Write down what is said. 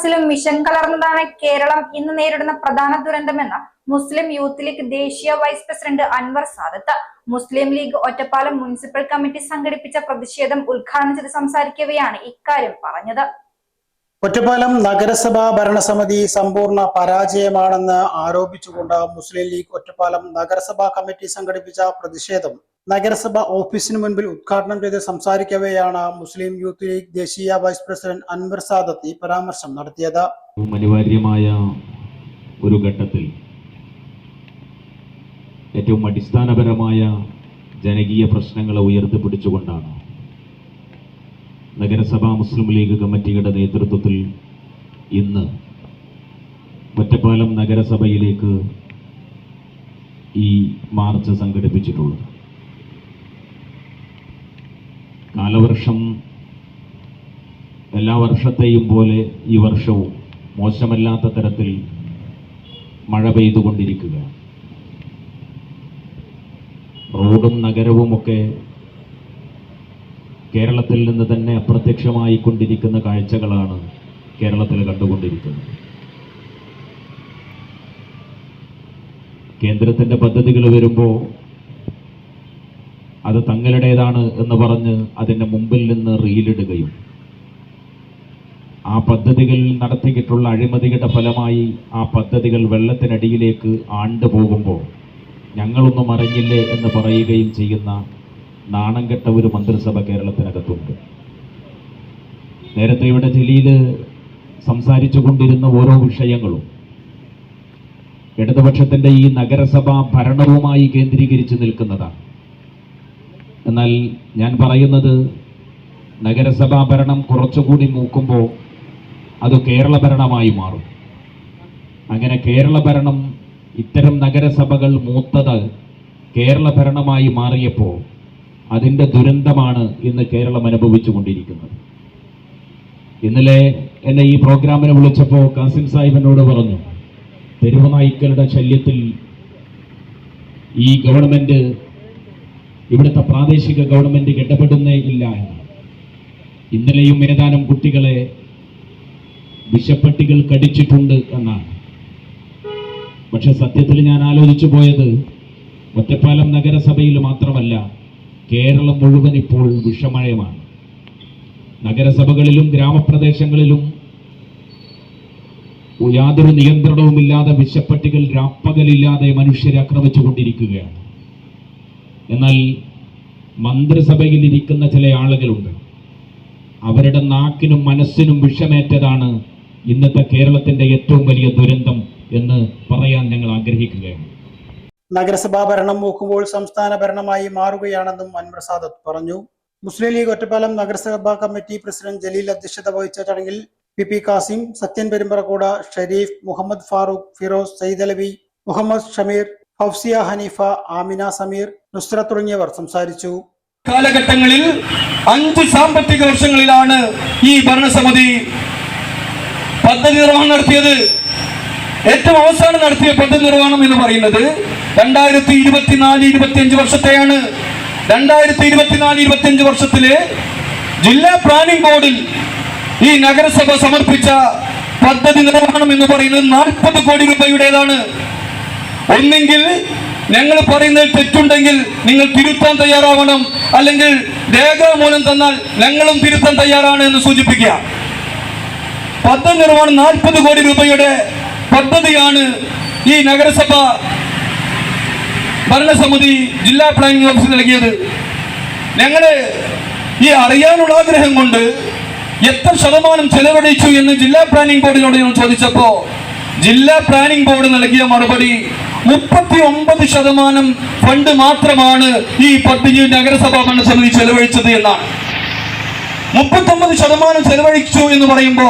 ബസ്സിലും mission കലർന്നതാണ് Keralam. ഇന്ന് നേരിടുന്ന പ്രധാന ദുരന്തമെന്ന് മുസ്ലിം യൂത്ത് ലീഗ് ദേശീയ vice president Anwar Sadath. Muslim League Ottapalam municipal committee സംഘടിപ്പിച്ച പ്രതിഷേധം ഉദ്ഘാടനം ചെയ്ത് സംസാരിക്കവെയാണ് ഇക്കാര്യം പറഞ്ഞത്. ഒറ്റപ്പാലം നഗരസഭാ ഭരണസമിതി സമ്പൂർണ പരാജയമാണെന്ന് ആരോപിച്ചുകൊണ്ട് മുസ്ലിം ലീഗ് ഒറ്റപ്പാലം നഗരസഭാ കമ്മിറ്റി സംഘടിപ്പിച്ച പ്രതിഷേധം നഗരസഭ ഓഫീസിന് മുൻപിൽ ഉദ്ഘാടനം ചെയ്ത് സംസാരിക്കവെയാണ് മുസ്ലിം യൂത്ത് ലീഗ് ദേശീയ വൈസ് പ്രസിഡന്റ് അൻവർ സാദത്ത് ഈ പരാമർശം നടത്തിയത്. അനിവാര്യമായ ഒരു ഘട്ടത്തിൽ ഏറ്റവും അടിസ്ഥാനപരമായ ജനകീയ പ്രശ്നങ്ങളെ ഉയർത്തിപ്പിടിച്ചുകൊണ്ടാണ് നഗരസഭാ മുസ്ലിം ലീഗ് കമ്മിറ്റിയുടെ നേതൃത്വത്തിൽ ഇന്ന് ഒറ്റപ്പാലം നഗരസഭയിലേക്ക് ഈ മാർച്ച് സംഘടിപ്പിച്ചിട്ടുള്ളത്. കാലവർഷം എല്ലാ വർഷത്തെയും പോലെ ഈ വർഷവും മോശമല്ലാത്ത തരത്തിൽ മഴ പെയ്തുകൊണ്ടിരിക്കുക. റോഡും നഗരവുമൊക്കെ കേരളത്തിൽ നിന്ന് തന്നെ അപ്രത്യക്ഷമായി കൊണ്ടിരിക്കുന്ന കാഴ്ചകളാണ് കേരളത്തിൽ കണ്ടുകൊണ്ടിരിക്കുന്നത്. കേന്ദ്രത്തിന്റെ പദ്ധതികൾ വരുമ്പോൾ അത് തങ്ങളുടേതാണ് എന്ന് പറഞ്ഞ് അതിന്റെ മുമ്പിൽ നിന്ന് റീലിടുകയും ആ പദ്ധതികൾ നടത്തിയിട്ടുള്ള അഴിമതിയുടെ ഫലമായി ആ പദ്ധതികൾ വെള്ളത്തിനടിയിലേക്ക് ആണ്ടുപോകുമ്പോൾ ഞങ്ങളൊന്നും അറിഞ്ഞില്ലേ എന്ന് പറയുകയും ചെയ്യുന്ന നാണം കെട്ട ഒരു മന്ത്രിസഭ കേരളത്തിനകത്തുണ്ട്. നേരത്തെ ഇവിടെ ജലീൽ സംസാരിച്ചു കൊണ്ടിരുന്ന ഓരോ വിഷയങ്ങളും ഇടതുപക്ഷത്തിന്റെ ഈ നഗരസഭാ ഭരണവുമായി കേന്ദ്രീകരിച്ച് നിൽക്കുന്നതാണ്. എന്നാൽ ഞാൻ പറയുന്നത് നഗരസഭാ ഭരണം കുറച്ചുകൂടി മൂക്കുമ്പോൾ അത് കേരള ഭരണമായി മാറും. അങ്ങനെ കേരള ഭരണം ഇത്തരം നഗരസഭകൾ മൂത്തത് കേരള ഭരണമായി മാറിയപ്പോൾ അതിന്റെ ദുരന്തമാണ് ഇന്ന് കേരളം അനുഭവിച്ചു കൊണ്ടിരിക്കുന്നത്. ഇന്നലെ എന്നെ ഈ പ്രോഗ്രാമിനെ വിളിച്ചപ്പോൾ കാസിം സാഹിബ് എന്നോട് പറഞ്ഞു തെരുവ് നായ്ക്കളുടെ ശല്യത്തിൽ ഈ ഗവൺമെന്റ് ഇവിടുത്തെ പ്രാദേശിക ഗവൺമെന്റ് ഇടപെടുന്നേ ഇല്ല എന്ന്. ഇന്നലെയും ഏതാനും കുട്ടികളെ വിഷപ്പട്ടികൾ കടിച്ചിട്ടുണ്ട് എന്നാണ്. പക്ഷെ സത്യത്തിൽ ഞാൻ ആലോചിച്ചു പോയത് ഒറ്റപ്പാലം നഗരസഭയിൽ മാത്രമല്ല കേരളം മുഴുവൻ ഇപ്പോൾ വിഷമയമാണ്. നഗരസഭകളിലും ഗ്രാമപ്രദേശങ്ങളിലും യാതൊരു നിയന്ത്രണവുമില്ലാതെ വിശപ്പട്ടികൾ രാപ്പകലില്ലാതെ മനുഷ്യരെ ആക്രമിച്ചു കൊണ്ടിരിക്കുകയാണ് എന്നാൽ മന്ത്രിസഭയിൽ ഇരിക്കുന്ന ചില ആളുകളുണ്ട്. അവരുടെ നാക്കിനും മനസ്സിനും വിഷമേറ്റതാണ് ഇന്നത്തെ കേരളത്തിന്റെ ഏറ്റവും വലിയ ദുരന്തം എന്ന് പറയാൻ ഞങ്ങൾ ആഗ്രഹിക്കുകയാണ്. നഗരസഭാ ഭരണം നോക്കുമ്പോൾ സംസ്ഥാന ഭരണമായി മാറുകയാണെന്നും അൻപ്രസാദ് പറഞ്ഞു. മുസ്ലിം ലീഗ് ഒറ്റപ്പാലം നഗരസഭാ കമ്മിറ്റി പ്രസിഡന്റ് ജലീൽ അധ്യക്ഷത വഹിച്ച ചടങ്ങിൽ പി പി കാസിം സത്യൻ പെരുമ്പറക്കൂട ഷരീഫ് മുഹമ്മദ് ഫാറൂഖ് ഫിറോസ് സയ്യിദലവി മുഹമ്മദ് ഷമീർ ഫൗസിയ ഹനീഫ ആമിന സമീർ നുസ്ര തുടങ്ങിയവർ സംസാരിച്ചു. കാലഘട്ടങ്ങളിൽ അഞ്ച് സാമ്പത്തിക വർഷങ്ങളിലാണ് ഈ ഭരണസമിതി പദ്ധതി നിർവഹണം നടത്തിയത്. ഏറ്റവും അവസാനം നടത്തിയ പദ്ധതി നിർവഹണം എന്ന് പറയുന്നത് രണ്ടായിരത്തി ഇരുപത്തിനാല് ഇരുപത്തിയഞ്ച് വർഷത്തെയാണ്. രണ്ടായിരത്തി ഇരുപത്തിനാല് ഇരുപത്തിയഞ്ച് വർഷത്തിലെ ജില്ലാ പ്ലാനിംഗ് ബോർഡിൽ ഈ നഗരസഭ സമർപ്പിച്ച പദ്ധതി നിർവഹണം എന്ന് പറയുന്നത് നാൽപ്പത് കോടി രൂപയുടേതാണ്. ഒന്നെങ്കിൽ ഞങ്ങൾ പറയുന്നതിൽ തെറ്റുണ്ടെങ്കിൽ നിങ്ങൾ തിരുത്താൻ തയ്യാറാവണം. അല്ലെങ്കിൽ രേഖാമൂലം തന്നാൽ ഞങ്ങളും തിരുത്താൻ തയ്യാറാണ് എന്ന് സൂചിപ്പിക്കുക. പദ്ധതി നിർമ്മാണം നാൽപ്പത് കോടി രൂപയുടെ പദ്ധതിയാണ് ഈ നഗരസഭ ഭരണസമിതി ജില്ലാ പ്ലാനിംഗ് ഓഫീസ് നൽകിയത്. ഞങ്ങൾ ഈ അറിയാനുള്ള ആഗ്രഹം കൊണ്ട് എത്ര ശതമാനം ചെലവഴിച്ചു എന്ന് ജില്ലാ പ്ലാനിംഗ് ബോർഡിനോട് ഞാൻ ചോദിച്ചപ്പോൾ ജില്ലാ പ്ലാനിംഗ് ബോർഡ് നൽകിയ മറുപടി മുപ്പത്തി ഒമ്പത് ശതമാനം ഫണ്ട് മാത്രമാണ് ഈ പത്തിഞ്ഞു നഗരസഭാ ഭരണസമിതി ചെലവഴിച്ചത് എന്നാണ്. മുപ്പത്തി ഒമ്പത് ശതമാനം ചെലവഴിച്ചു എന്ന് പറയുമ്പോൾ